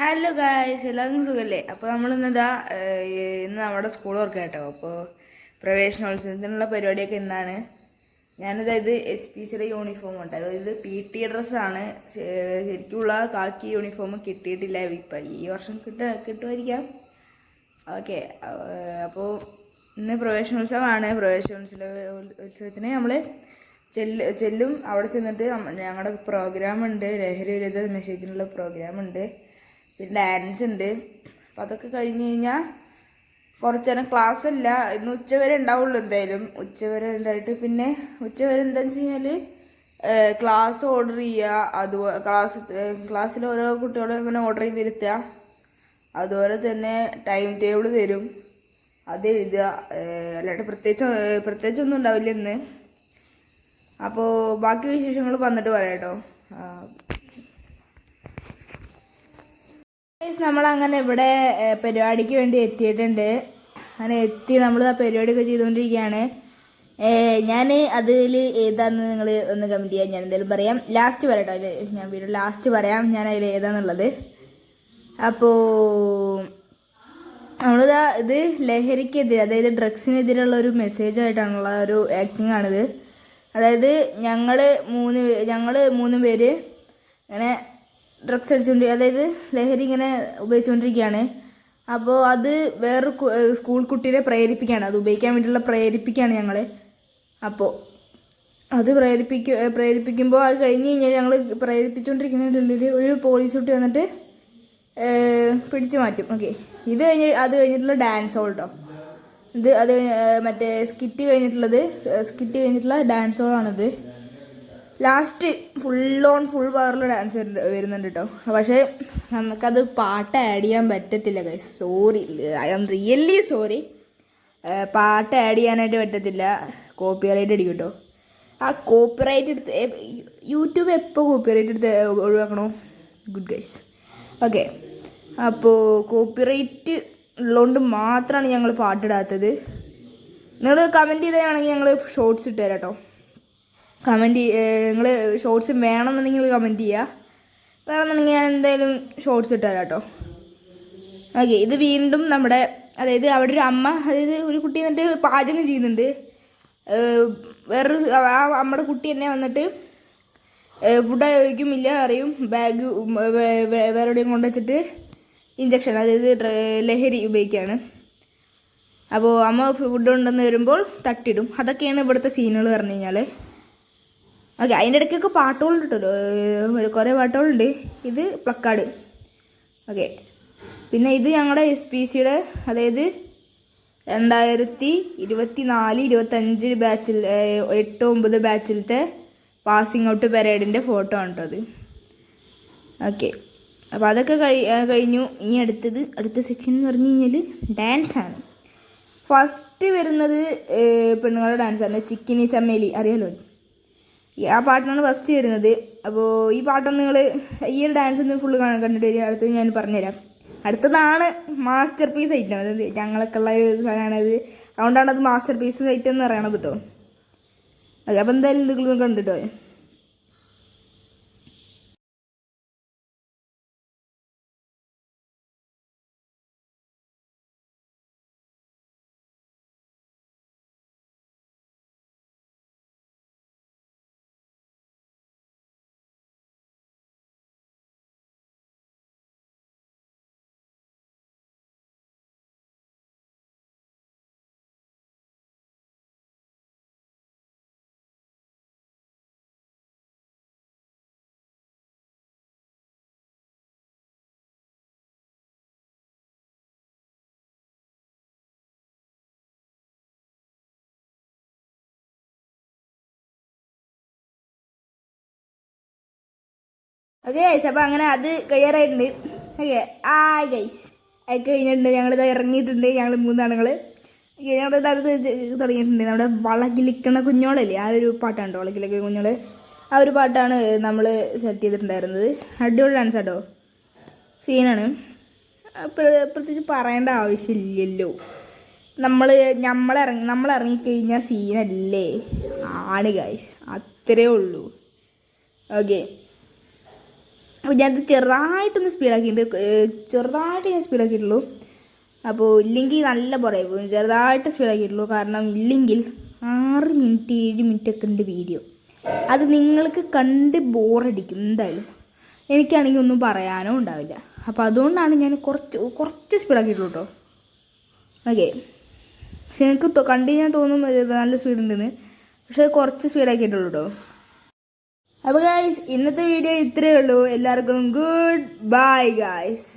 Hello guys എല്ലാവർക്കും സുഖമല്ലേ അപ്പോൾ നമ്മൾ ഇന്നിതാ ഇന്ന് നമ്മുടെ സ്കൂൾ വർക്ക് കേട്ടോ അപ്പോൾ പ്രവേശനോത്സവത്തിനുള്ള പരിപാടിയൊക്കെ ഇന്നാണ്. ഞാനതായത് എസ് പി സിയുടെ യൂണിഫോം ഉണ്ട് അതായത് പി ടി ഡ്രസ്സാണ് ശരിക്കുള്ള കാക്കി യൂണിഫോം കിട്ടിയിട്ടില്ല. ഇപ്പം ഈ വർഷം കിട്ട കിട്ടുമായിരിക്കാം. ഓക്കെ അപ്പോൾ ഇന്ന് പ്രവേശനോത്സവമാണ്. പ്രവേശനോത്സവ ഉത്സവത്തിന് നമ്മൾ ചെല്ല് ചെല്ലും. അവിടെ ചെന്നിട്ട് ഞങ്ങളുടെ പ്രോഗ്രാം ഉണ്ട്. ലഹരി വിരുദ്ധ മെസ്സേജിനുള്ള പ്രോഗ്രാം ഉണ്ട്. പിന്നെ ഡാൻസ് ഉണ്ട്. അപ്പം അതൊക്കെ കഴിഞ്ഞ് കഴിഞ്ഞാൽ കുറച്ച് നേരം ക്ലാസ് അല്ല ഇന്ന് ഉച്ചവരെ ഉണ്ടാവുള്ളൂ എന്തായാലും. ഉച്ചവരെ ഉണ്ടായിട്ട് പിന്നെ ഉച്ചവരെ എന്താണെന്ന് വെച്ച് കഴിഞ്ഞാൽ ക്ലാസ് ഓർഡർ ചെയ്യുക അതുപോലെ ക്ലാസ് ക്ലാസ്സിൽ ഓരോ കുട്ടികളും ഇങ്ങനെ ഓർഡർ ചെയ്തിരുത്തുക അതുപോലെ തന്നെ ടൈം ടേബിൾ തരും. അത് എഴുതുക. അല്ലാണ്ട് പ്രത്യേകിച്ച് പ്രത്യേകിച്ച് ഒന്നും ഉണ്ടാവില്ല ഇന്ന്. അപ്പോൾ ബാക്കി വിശേഷങ്ങൾ വന്നിട്ട് പറയാം കേട്ടോ നമ്മളങ്ങനെ ഇവിടെ പരിപാടിക്ക് വേണ്ടി എത്തിയിട്ടുണ്ട്. അങ്ങനെ എത്തി നമ്മൾ ആ പരിപാടിയൊക്കെ ചെയ്തുകൊണ്ടിരിക്കുകയാണ്. ഞാൻ അതിൽ ഏതാണെന്ന് നിങ്ങൾ ഒന്ന് കമന്റ് ചെയ്യാം. ഞാൻ എന്തായാലും പറയാം. ലാസ്റ്റ് പറയട്ടോ അതിൽ ഞാൻ വീഡിയോ ലാസ്റ്റ് പറയാം. ഞാൻ അതിൽ ഏതാണെന്നുള്ളത് അപ്പോൾ നമ്മളിതാ ഇത് ലഹരിക്കെതിരെ അതായത് ഡ്രഗ്സിനെതിരെയുള്ള ഒരു മെസ്സേജ് ആയിട്ടാണുള്ള ഒരു ആക്ടിങ് ആണിത്. അതായത് ഞങ്ങൾ മൂന്ന് ഞങ്ങൾ മൂന്ന് പേര് ഇങ്ങനെ ഡ്രഗ്സ് അടിച്ചുകൊണ്ട് അതായത് ലഹരി ഇങ്ങനെ ഉപയോഗിച്ചുകൊണ്ടിരിക്കുകയാണ് അപ്പോൾ അത് വേറൊരു സ്കൂൾ കുട്ടീനെ പ്രേരിപ്പിക്കുകയാണ് അത് ഉപയോഗിക്കാൻ വേണ്ടിയുള്ള പ്രേരിപ്പിക്കുകയാണ് ഞങ്ങൾ അപ്പോൾ അത് പ്രേരിപ്പിക്കും പ്രേരിപ്പിക്കുമ്പോൾ അത് കഴിഞ്ഞ് കഴിഞ്ഞാൽ ഞങ്ങൾ പ്രേരിപ്പിച്ചുകൊണ്ടിരിക്കുന്നതിനുള്ളിൽ ഒരു പോലീസ് കുട്ടി വന്നിട്ട് പിടിച്ചു മാറ്റും. ഓക്കെ. ഇത് കഴിഞ്ഞ് അത് കഴിഞ്ഞിട്ടുള്ള ഡാൻസ് ഹോൾ കേട്ടോ ഇത് അത് മറ്റേ സ്കിറ്റ് കഴിഞ്ഞിട്ടുള്ളത് സ്കിറ്റ് കഴിഞ്ഞിട്ടുള്ള ഡാൻസ് ഹോളാണിത് ലാസ്റ്റ് ഫുൾ ഓൺ ഫുൾ പവറിൽ ഡാൻസ് വരുന്നുണ്ട് കേട്ടോ പക്ഷേ നമുക്കത് പാട്ട് ആഡ് ചെയ്യാൻ പറ്റത്തില്ല guys sorry I am really sorry പാട്ട് ആഡ് ചെയ്യാനായിട്ട് പറ്റത്തില്ല. കോപ്പിറൈറ്റ് അടിക്കും കേട്ടോ ആ കോപ്പിറൈറ്റ് എടുത്ത് യൂട്യൂബ് എപ്പോൾ കോപ്പിറൈറ്റ് എടുത്ത് ഒഴിവാക്കണോ? ഗുഡ് ഗൈസ് ഓക്കെ അപ്പോൾ കോപ്പിറൈറ്റ് ഉള്ളതുകൊണ്ട് മാത്രമാണ് ഞങ്ങൾ പാട്ടിടാത്തത് നിങ്ങൾ കമന്റ് ചെയ്തതാണെങ്കിൽ ഞങ്ങൾ ഷോർട്സ് ഇട്ട് തരാം കേട്ടോ കമന്റ് നിങ്ങൾ ഷോർട്സ് വേണമെന്നുണ്ടെങ്കിൽ കമന്റ് ചെയ്യുക വേണമെന്നുണ്ടെങ്കിൽ ഞാൻ എന്തായാലും ഷോർട്സ് ഇട്ട് തരാം കേട്ടോ ഓക്കെ ഇത് വീണ്ടും നമ്മുടെ അതായത് അവിടെ ഒരു അമ്മ അതായത് ഒരു കുട്ടി എന്നിട്ട് പാചകം ചെയ്യുന്നുണ്ട്. വേറൊരു ആ അമ്മയുടെ കുട്ടി തന്നെ വന്നിട്ട് ഫുഡ് ഉപയോഗിക്കും ഇല്ല അറിയും ബാഗ് വേറെ എവിടെയും കൊണ്ട് വെച്ചിട്ട് ഇഞ്ചക്ഷൻ അതായത് ലഹരി ഉപയോഗിക്കുകയാണ് അപ്പോൾ അമ്മ ഫുഡ് കൊണ്ടുവന്ന് വരുമ്പോൾ തട്ടിടും. അതൊക്കെയാണ് ഇവിടുത്തെ സീനുകൾ പറഞ്ഞു കഴിഞ്ഞാൽ ഓക്കെ അതിന്റെ ഇടയ്ക്കൊക്കെ പാട്ടുകളുണ്ട് കുറേ പാട്ടുകളുണ്ട്. ഇത് പ്ലക്കാർഡ് ഓക്കെ. പിന്നെ ഇത് ഞങ്ങളുടെ എസ് പി സിയുടെ അതായത് രണ്ടായിരത്തി ഇരുപത്തി നാല് ഇരുപത്തഞ്ച് ബാച്ചിൽ എട്ട് ഒമ്പത് ബാച്ചിലത്തെ പാസിംഗ് ഔട്ട് പരേഡിന്റെ ഫോട്ടോ ആണ് കേട്ടോ അത് ഓക്കെ. അപ്പോൾ അതൊക്കെ കഴി കഴിഞ്ഞു. ഇനി അടുത്തത് അടുത്ത സെക്ഷൻ എന്ന് പറഞ്ഞു കഴിഞ്ഞാൽ ഡാൻസ് ആണ്. ഫസ്റ്റ് വരുന്നത് പെണ്ണുങ്ങളുടെ ഡാൻസാണ് ചിക്കിനി ചമ്മേലി. അറിയാലോ? ആ പാട്ടാണ് ഫസ്റ്റ് വരുന്നത്. അപ്പോൾ ഈ പാട്ടൊന്ന് നിങ്ങൾ ഈ ഒരു ഡാൻസ് ഒന്ന് ഫുള്ള് കാണാൻ കണ്ടിട്ട് വരിക. അടുത്തത് ഞാൻ പറഞ്ഞുതരാം. അടുത്തതാണ് മാസ്റ്റർ പീസ് ഐറ്റം അതായത് ഞങ്ങളൊക്കെ ഉള്ള ഒരു സാധനമാണത്. അത് അതുകൊണ്ടാണ് അത് മാസ്റ്റർ പീസ് ഐറ്റം എന്ന് പറയണത് കേട്ടോ അതെ അപ്പോൾ എന്തായാലും നിങ്ങൾ കണ്ടിട്ടോ? ഓക്കെ ഗൈസ് അപ്പോൾ അങ്ങനെ അത് കഴിയാറായിട്ടുണ്ട് ഓക്കെ ആ ഗൈസ് അത് കഴിഞ്ഞിട്ടുണ്ട്. ഞങ്ങളിത് ഇറങ്ങിയിട്ടുണ്ട്. ഞങ്ങൾ മൂന്നാണുങ്ങൾ ഞങ്ങളുടെ അടുത്ത് തുടങ്ങിയിട്ടുണ്ട്. നമ്മുടെ വളകിലിക്കണ കുഞ്ഞോളല്ലേ? ആ ഒരു പാട്ടാണ് കേട്ടോ വളകിലിക്കണ കുഞ്ഞോൾ. ആ ഒരു പാട്ടാണ് നമ്മൾ സെറ്റ് ചെയ്തിട്ടുണ്ടായിരുന്നത്. അടിപൊളി ഡാൻസ് കേട്ടോ സീനാണ് പ്ര- പ്രത്യേകിച്ച് പറയേണ്ട ആവശ്യമില്ലല്ലോ. നമ്മൾ നമ്മളിറങ്ങി നമ്മൾ ഇറങ്ങിക്കഴിഞ്ഞാൽ സീനല്ലേ ആണ് ഗൈസ് അത്രേ ഉള്ളൂ. ഓക്കെ അപ്പോൾ ഞാനത് ചെറുതായിട്ടൊന്ന് സ്പീഡാക്കിയിട്ടുണ്ട് ചെറുതായിട്ട് ഞാൻ സ്പീഡാക്കിയിട്ടുള്ളൂ അപ്പോൾ ഇല്ലെങ്കിൽ നല്ല പറയും ചെറുതായിട്ട് സ്പീഡാക്കിയിട്ടുള്ളൂ കാരണം ഇല്ലെങ്കിൽ ആറ് മിനിറ്റ് ഏഴ് മിനിറ്റ് ഒക്കെ ഉണ്ട് വീഡിയോ അത് നിങ്ങൾക്ക് കണ്ട് ബോറടിക്കും എന്തായാലും. എനിക്കാണെങ്കിൽ ഒന്നും പറയാനോ ഉണ്ടാവില്ല. അപ്പോൾ അതുകൊണ്ടാണ് ഞാൻ കുറച്ച് കുറച്ച് സ്പീഡാക്കിയിട്ടുള്ളൂ കേട്ടോ ഓക്കെ പക്ഷെ എനിക്ക് കണ്ട് കഴിഞ്ഞാൽ തോന്നും നല്ല സ്പീഡ് ഉണ്ടെന്ന്. പക്ഷെ കുറച്ച് സ്പീഡാക്കിയിട്ടുള്ളൂ കേട്ടോ അപ്പോൾ ഗായ്സ് ഇന്നത്തെ വീഡിയോ ഇത്രയേ ഉള്ളൂ. എല്ലാവർക്കും ഗുഡ് ബൈ ഗായ്സ്